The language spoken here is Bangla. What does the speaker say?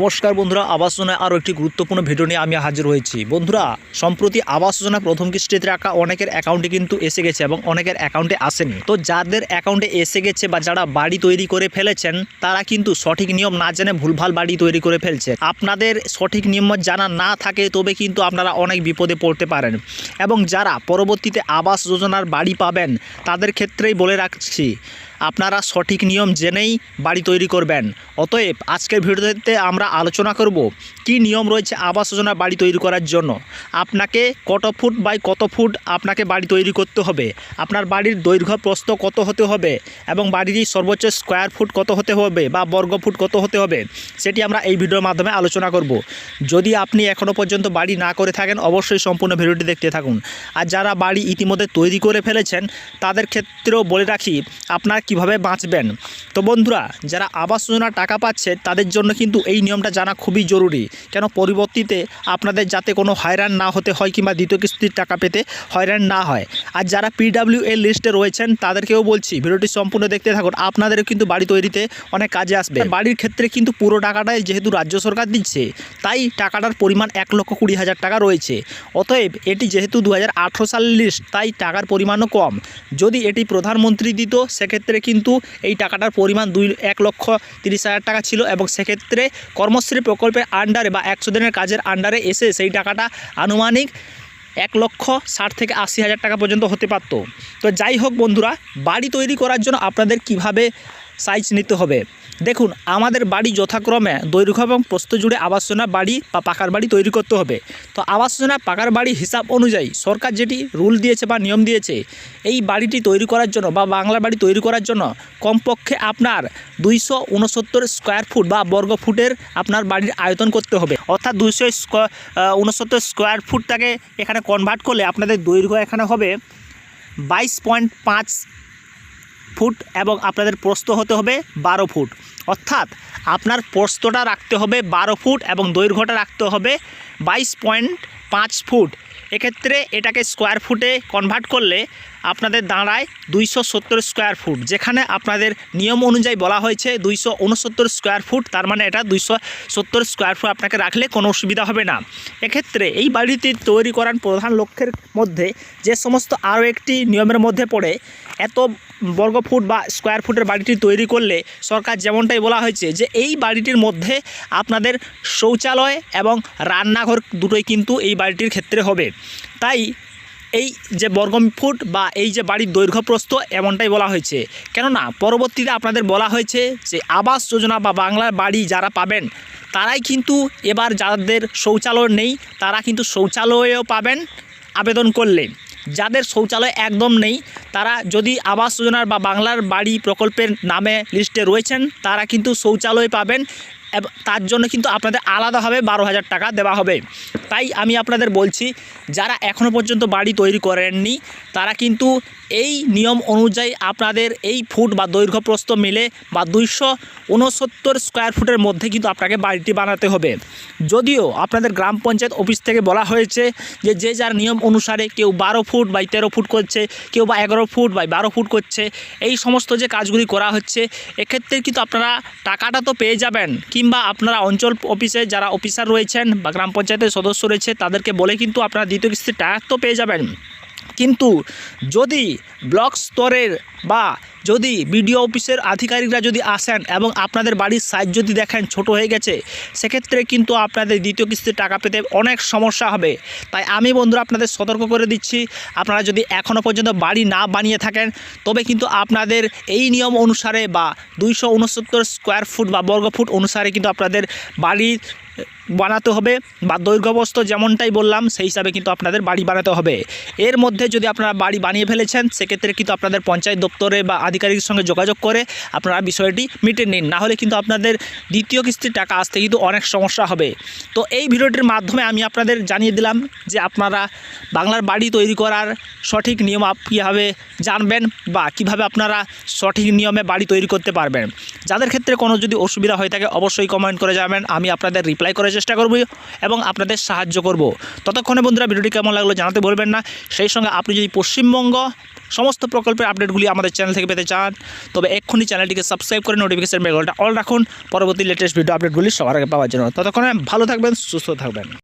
নমস্কার বন্ধুরা, আবাস যোজনায় আরও একটি গুরুত্বপূর্ণ ভিডিও নিয়ে আমি হাজির হয়েছি। বন্ধুরা, সম্প্রতি আবাস যোজনা প্রথম কিস্তিতে রাখা অনেকের অ্যাকাউন্টে কিন্তু এসে গেছে এবং অনেকের অ্যাকাউন্টে আসেনি। তো যাদের অ্যাকাউন্টে এসে গেছে বা যারা বাড়ি তৈরি করে ফেলেছেন, তারা কিন্তু সঠিক নিয়ম না জেনে ভুলভাল বাড়ি তৈরি করে ফেলছে। আপনাদের সঠিক নিয়ম জানা না থাকে, তবে কিন্তু আপনারা অনেক বিপদে পড়তে পারেন। এবং যারা পরবর্তীতে আবাস যোজনার বাড়ি পাবেন, তাদের ক্ষেত্রেই বলে রাখছি আপনারা সঠিক নিয়ম জেনেই বাড়ি তৈরি করবেন। অতএব আজকের ভিডিওতে আমরা আলোচনা করব, কি নিয়ম রয়েছে আবাস যোজনা বাড়ি তৈরি করার জন্য? আপনাকে কত ফুট বাই কত ফুট আপনাকে বাড়ি তৈরি করতে হবে? আপনার বাড়ির দৈর্ঘ্য প্রস্থ কত হতে হবে? এবং বাড়ির সর্বোচ্চ স্কোয়ার ফুট কত হতে হবে বা বর্গ ফুট কত হতে হবে? সেটি আমরা এই ভিডিওর মাধ্যমে আলোচনা করব। যদি আপনি এখনও পর্যন্ত বাড়ি না করে থাকেন, অবশ্যই সম্পূর্ণ ভিডিওটি দেখতে থাকুন। আর যারা বাড়ি ইতিমধ্যে তৈরি করে ফেলেছেন, তাদের ক্ষেত্রেও বলে রাখি, আপনার কীভাবে বাঁচবেন? তো বন্ধুরা, যারা আবাস যোজনার টাকা পাচ্ছে, তাদের জন্য কিন্তু এই নিয়মটা জানা খুবই জরুরি। কেন? পরিবর্তিতে আপনাদের যাতে কোনো হয়রান না হতে হয় কিংবা দ্বিতীয় কিস্তির টাকা পেতে হয়রান না হয়। আর যারা পিডাব্লিউ এর লিস্টে রয়েছেন, তাদেরকেও বলছি, ভিডিওটি সম্পূর্ণ দেখতে থাকুন। আপনাদেরও কিন্তু বাড়ি তৈরিতে অনেক কাজে আসবে। বাড়ির ক্ষেত্রে কিন্তু পুরো টাকাটাই যেহেতু রাজ্য সরকার দিচ্ছে, তাই টাকাটার পরিমাণ এক লক্ষ কুড়ি হাজার টাকা রয়েছে। অতএব এটি যেহেতু দু হাজার সালের লিস্ট তাই টাকার পরিমাণও কম। যদি এটি প্রধানমন্ত্রী দিত, সেক্ষেত্রে কিন্তু এই টাকাটার পরিমাণ দুই এক লক্ষ তিরিশ হাজার টাকা ছিল এবং সেক্ষেত্রে কর্মশ্রী প্রকল্পের আন্ডারে বা একশো দিনের কাজের আন্ডারে এসে সেই টাকাটা আনুমানিক এক লক্ষ ষাট থেকে আশি হাজার টাকা পর্যন্ত হতে পারত। তো যাই হোক বন্ধুরা, বাড়ি তৈরি করার জন্য আপনাদের কীভাবে সাইজ নিতে হবে। দেখুন, আমাদের বাড়ি যথাক্রমে দৈর্ঘ্য এবং প্রস্থ জুড়ে আবাস যোজনা বাড়ি বা পাকার বাড়ি তৈরি করতে হবে। তো আবাস যোজনা পাকার বাড়ি হিসাব অনুযায়ী সরকার যেটি রুল দিয়েছে বা নিয়ম দিয়েছে, এই বাড়িটি তৈরি করার জন্য বা বাংলা বাড়ি তৈরি করার জন্য কমপক্ষে আপনার দুইশো উনসত্তর স্কোয়ার ফুট বা বর্গ ফুটের আপনার বাড়ির আয়তন করতে হবে। অর্থাৎ দুইশো উনসত্তর স্কোয়ার ফুটটাকে এখানে কনভার্ট করলে আপনাদের দৈর্ঘ্য এখানে হবে বাইশ পয়েন্ট পাঁচ ফুট এবং আপনাদের প্রস্থ হতে হবে বারো ফুট। অর্থাৎ আপনার প্রস্থটা রাখতে হবে বারো ফুট এবং দৈর্ঘ্যটা রাখতে হবে বাইশ পয়েন্ট পাঁচ ফুট। এক্ষেত্রে এটাকে স্কোয়ার ফুটে কনভার্ট করলে আপনাদের দাঁড়ায় দুইশো সত্তর স্কোয়ার ফুট। যেখানে আপনাদের নিয়ম অনুযায়ী বলা হয়েছে দুইশো উনসত্তর স্কোয়ার ফুট, তার মানে এটা দুইশো সত্তর স্কোয়ার ফুট আপনাকে রাখলে কোনো অসুবিধা হবে না। এক্ষেত্রে এই বাড়িটি তৈরি করার প্রধান লক্ষ্যের মধ্যে যে সমস্ত আরও একটি নিয়মের মধ্যে পড়ে এত বর্গ ফুট বা স্কোয়ার ফুটের বাড়িটি তৈরি করলে সরকার যেমনটাই বলা হয়েছে যে এই বাড়িটির মধ্যে আপনাদের শৌচালয় এবং রান্নাঘর দুটোই কিন্তু এই বাড়িটির ক্ষেত্রে হবে। তাই এই যে বর্গ ফুট বা এই যে বাড়ির দৈর্ঘ্য প্রস্থ এমনটাই বলা হয়েছে। কেননা পরবর্তীতে আপনাদের বলা হয়েছে যে আবাস যোজনা বা বাংলার বাড়ি যারা পাবেন, তারাই কিন্তু এবার যাদের শৌচালয় নেই, তারা কিন্তু শৌচালয়েও পাবেন আবেদন করলে। যাদের শৌচালয় একদম নেই, তারা যদি আবাস যোজনার বা বাংলার বাড়ি প্রকল্পের নামে লিস্টে রয়েছেন, তারা কিন্তু শৌচালয় পাবেন তার জন্য কিন্তু আপনাদের আলাদাভাবে বারো হাজার টাকা দেওয়া হবে। তাই আমি আপনাদের বলছি, যারা এখনও পর্যন্ত বাড়ি তৈরি করেননি, তারা কিন্তু এই নিয়ম অনুযায়ী আপনাদের এই ফুট বা দৈর্ঘ্য প্রস্থ মিলে বা দুইশো উনসত্তর স্কোয়ার ফুটের মধ্যে কিন্তু আপনাকে বাড়িটি বানাতে হবে। যদিও আপনাদের গ্রাম পঞ্চায়েত অফিস থেকে বলা হয়েছে যে যে যার নিয়ম অনুসারে কেউ বারো ফুট বা তেরো ফুট করছে, কেউ বা এগারো ফুট বাই বারো ফুট করছে, এই সমস্ত যে কাজগুলি করা হচ্ছে, এক্ষেত্রে কিন্তু আপনারা টাকাটা তো পেয়ে যাবেন কিংবা আপনারা অঞ্চল অফিসে যারা অফিসার রয়েছেন বা গ্রাম পঞ্চায়েতের সদস্য রয়েছে, তাদেরকে বলে কিন্তু আপনারা দ্বিতীয় কিস্তির টাকা তো পেয়ে যাবেন। কিন্তু যদি ব্লক স্তরের বা যদি বিডিও অফিসের আধিকারিকরা যদি আসেন এবং আপনাদের বাড়ির সাইজ যদি দেখেন ছোট হয়ে গেছে, সেক্ষেত্রে কিন্তু আপনাদের দ্বিতীয় কিস্তির টাকা পেতে অনেক সমস্যা হবে। তাই আমি বন্ধুরা আপনাদের সতর্ক করে দিচ্ছি, আপনারা যদি এখনও পর্যন্ত বাড়ি না বানিয়ে থাকেন, তবে কিন্তু আপনাদের এই নিয়ম অনুসারে বা দুইশো উনসত্তর স্কোয়ার ফুট বা বর্গ ফুট অনুসারে কিন্তু আপনাদের বাড়ির বানাতে হবে। বা দৈর্ঘ্যবস্ত যেমনটাই বললাম, সেই হিসাবে কিন্তু আপনাদের বাড়ি বানাতে হবে। এর মধ্যে যদি আপনারা বাড়ি বানিয়ে ফেলেছেন, সেক্ষেত্রে কিন্তু আপনাদের পঞ্চায়েত দপ্তরে বা আধিকারিকের সঙ্গে যোগাযোগ করে আপনারা বিষয়টি মিটে নিন। না হলে কিন্তু আপনাদের দ্বিতীয় কিস্তির টাকা আসতে কিন্তু অনেক সমস্যা হবে। তো এই ভিডিওটির মাধ্যমে আমি আপনাদের জানিয়ে দিলাম যে আপনারা বাংলার বাড়ি তৈরি করার সঠিক নিয়ম কীভাবে জানবেন বা কীভাবে আপনারা সঠিক নিয়মে বাড়ি তৈরি করতে পারবেন। যাদের ক্ষেত্রে কোনো যদি অসুবিধা হয়ে থাকে অবশ্যই কমেন্ট করে যাবেন আমি আপনাদের রিপ্লাই করার চেষ্টা করব এবং আপনাদের সাহায্য করব। ততক্ষণে বন্ধুরা, ভিডিওটি কেমন লাগল জানাতে বলবেন না। সেই সঙ্গে আপনি যদি পশ্চিমবঙ্গ সমস্ত প্রকল্পের আপডেটগুলি আমাদের চ্যানেল থেকে পেতে চান। তবে এক্ষুনি চ্যানেলটিকে সাবস্ক্রাইব করে নোটিফিকেশন বেলটা অল রাখুন। পরবর্তী লেটেস্ট ভিডিও আপডেটগুলি সবার আগে পাওয়ার জন্য। ততক্ষণে ভালো থাকবেন, সুস্থ থাকবেন।